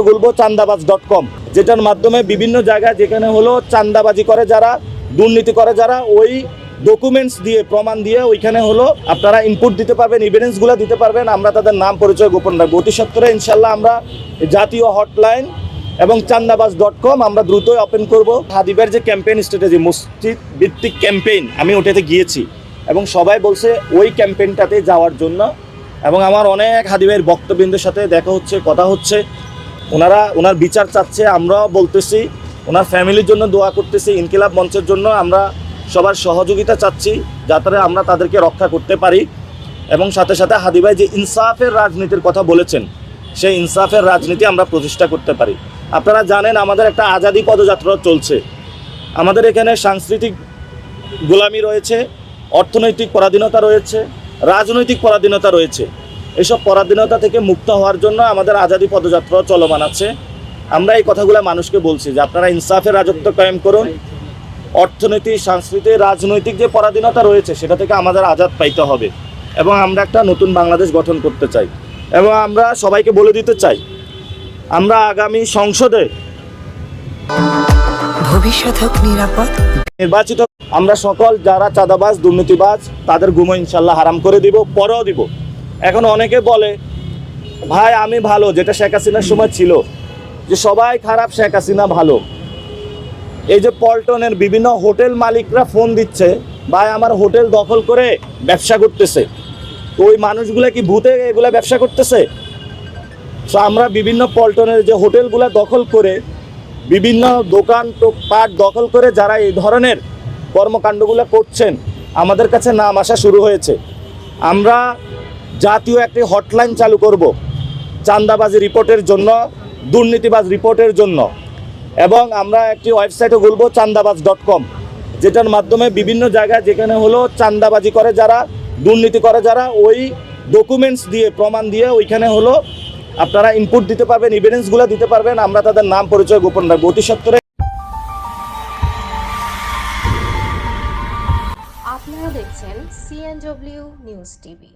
বলব চান্দাবাজ dot com যেটার মাধ্যমে বিভিন্ন জায়গায় যেখানে হলো চান্দাবাজি করে যারা, দুর্নীতি করে যারা, ওই ডকুমেন্টস দিয়ে, প্রমাণ দিয়ে ওইখানে হলো আপনারা ইনপুট দিতে পারবেন ইভিডেন্সগুলো দিতে পারবেন, আমরা তাদের নাম, পরিচয় গোপন রাখব। অতি সত্তরে ইনশাল্লাহ আমরা জাতীয় হটলাইন এবং চান্দাবাজ ডট কম আমরা দ্রুতই ওপেন করব। হাদিবের যে ক্যাম্পেইন স্ট্র্যাটেজি মসজিদ ভিত্তিক ক্যাম্পেইন আমি ওটাতে গিয়েছি এবং সবাই বলছে ওই ক্যাম্পেইনটাতে যাওয়ার জন্য এবং আমার অনেক হাদিবের বক্তবৃন্দের সাথে দেখা হচ্ছে, কথা হচ্ছে। ওনারা, ওনার বিচার চাচ্ছে, আমরাও বলতেছি, ওনার ফ্যামিলির জন্য দোয়া করতেছি, ইনকিলাব মঞ্চের জন্য আমরা সবার সহযোগিতা চাচ্ছি, যাতে আমরা তাদেরকে রক্ষা করতে পারি। এবং সাথে সাথে হাদিভাই যে ইনসাফের রাজনীতির কথা বলেছেন, সেই ইনসাফের রাজনীতি আমরা প্রতিষ্ঠা করতে পারি। আপনারা জানেন, আমাদের একটা আজাদি পদযাত্রা চলছে। আমাদের এখানে সাংস্কৃতিক গোলামি রয়েছে, অর্থনৈতিক পরাধীনতা রয়েছে, রাজনৈতিক পরাধীনতা রয়েছে। এসব পরাধীনতা থেকে মুক্ত হওয়ার জন্য আমাদের আজাদি পদযাত্রা চলমান আছে। আমরা এই কথাগুলো মানুষকে বলছি যে আপনারা ইনসাফের রাজত্ব কায়েম করুন। অর্থনীতি সাংস্কৃতিক রাজনৈতিক যে পরাধীনতা রয়েছে সেটা থেকে আমাদের আজাদ পাইতে হবে এবং আমরা একটা নতুন বাংলাদেশ গঠন করতে চাই এবং আমরা সবাইকে বলে দিতে চাই আমরা আগামী সংসদে ভবিষ্যৎ হোক নিরাপদ। নির্বাচিত আমরা সকল যারা চাঁদাবাজ দুর্নীতিবাজ তাদের গুমো ইনশাল্লাহ হারাম করে দিব পরেও দিব। এখন অনেকে বলে, ভাই, আমি ভালো। যেটা শেখ হাসিনার সময় ছিল, যে সবাই খারাপ, শেখ হাসিনা ভালো। এই যে পল্টনের বিভিন্ন হোটেল মালিকরা ফোন দিচ্ছে, ভাই, আমার হোটেল দখল করে ব্যবসা করতেছে। তো ওই মানুষগুলো কি ভূতে এগুলা ব্যবসা করতেছে? তো আমরা বিভিন্ন পল্টনের যে হোটেলগুলো দখল করে, বিভিন্ন দোকান পাট দখল করে যারা এই ধরনের কর্মকাণ্ডগুলো করছেন, আমাদের কাছে নাম আসা শুরু হয়েছে। আমরা জাতীয় একটি হটলাইন চালু করব। চান্দাবাজি রিপোর্টের জন্য, দুর্নীতিবাজ রিপোর্টের জন্য। এবং আমরা একটি ওয়েবসাইটও খুলবো, চান্দাবাজ ডট কম, যেটার মাধ্যমে বিভিন্ন জায়গায় যেখানে হলো চান্দাবাজি করে যারা, দুর্নীতি করে যারা, ওই ডকুমেন্টস দিয়ে, প্রমাণ দিয়ে ওইখানে হলো আপনারা ইনপুট দিতে পারবেন ইভিডেন্সগুলো দিতে পারবেন, আমরা তাদের নাম পরিচয় গোপন রাখব। অতি সত্তরে আপনারা দেখছেন সিএনডব্লিউ নিউজ টিভি